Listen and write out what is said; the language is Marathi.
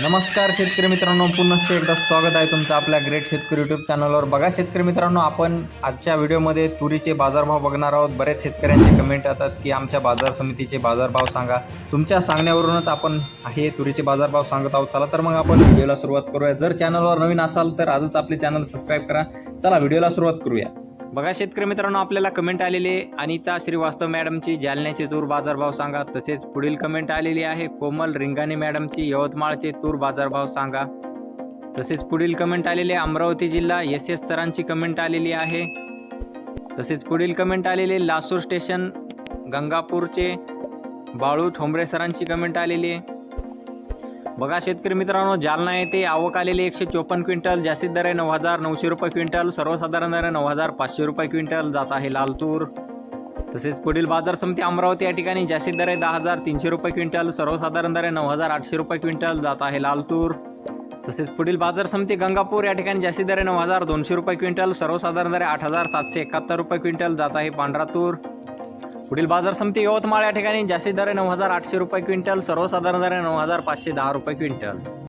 नमस्कार शेतकरी मित्रांनो पुनश्च एकदा स्वागत आहे तुमचं आपल्या ग्रेट शेतकरी यूट्यूब चॅनलवर बघा शेतकरी मित्रांनो आपण आजच्या व्हिडिओमध्ये तुरीचे बाजारभाव बघणार आहोत. बरेच शेतकऱ्यांचे कमेंट येतात की आमच्या बाजार समितीचे बाजारभाव सांगा. तुमच्या सांगण्यावरूनच आपण हे तुरीचे बाजारभाव सांगत आहोत. चला तर मग आपण व्हिडिओला सुरुवात करूया. जर चॅनलवर नवीन असाल तर आजच आपले चॅनल सबस्क्राईब करा. चला व्हिडिओला सुरुवात करूया. बघा शेतकरी मित्रांनो आपल्याला कमेंट आलेली अनिता श्रीवास्तव मॅडमची जालन्याचे तूर बाजारभाव सांगा. तसेच पुढील कमेंट आलेली आहे कोमल रिंगाणे मॅडमची यवतमाळचे तूर बाजारभाव सांगा. तसेच पुढील कमेंट आलेले अमरावती जिल्हा एस एस सरांची कमेंट आलेली आहे. तसेच पुढील कमेंट आलेले लासूर स्टेशन गंगापूरचे बाळू ठोंबरे सरांची कमेंट आलेली आहे. बघा शेतकरी मित्रांनो जालना येथे आवक आलेली एकशे चोपन्न क्विंटल जास्तीत दर आहे नऊ हजार नऊशे रुपये क्विंटल सर्वसाधारण दर नऊ हजार पाचशे रुपये क्विंटल जात आहे लाल तूर. तसेच पुढील बाजार समिती अमरावती या ठिकाणी जास्तीत दर आहे दहा हजार तीनशे रुपये क्विंटल सर्वसाधारण दर आहे नऊ हजार आठशे रुपये क्विंटल जात आहे लाल तूर. तसेच पुढील बाजार समिती गंगापूर या ठिकाणी जास्तीत दर आहे नऊ हजार दोनशे रुपये क्विंटल सर्वसाधारण दर आहे आठ हजार सातशे एकाहत्तर रुपये क्विंटल जात आहे पांढरा तूर. पुढील बाजार समिती यवतमाळ या ठिकाणी जास्तीत दर नऊ हजार आठशे रुपये क्विंटल सर्वसाधारण दर आहे नऊ हजार पाचशे दहा रुपये क्विंटल.